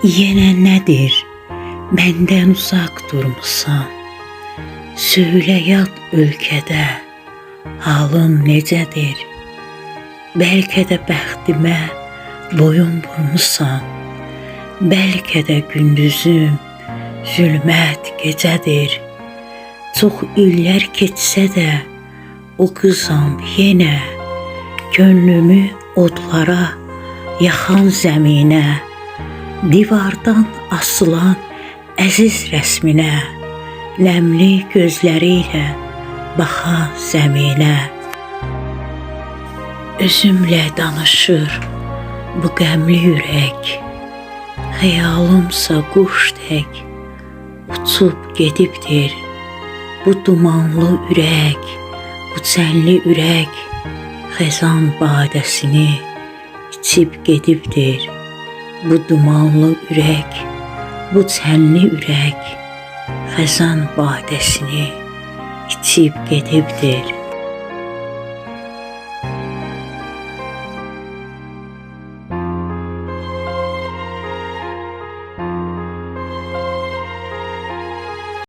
Yenə nədir? Məndən uzaq durmusan. Söylə yad ölkədə halın necədir? Bəlkə də bəxtimə boyun vurmusan. Bəlkə də gündüzüm zülmət gecədir. Çox illər keçsə də o qızam yenə könlümü odlara yaxan zəminə divardan asılan əziz rəsminə nəmli gözləri ilə baxan zəminə. Özümlə danışır bu qəmli ürək. Xəyalımsa quş tək uçub gedibdir bu dumanlı ürək bu çənli ürək xəzan badəsini içib gedibdir bu dumanlı ürək bu çənli ürək xəzan badəsini içib gedibdir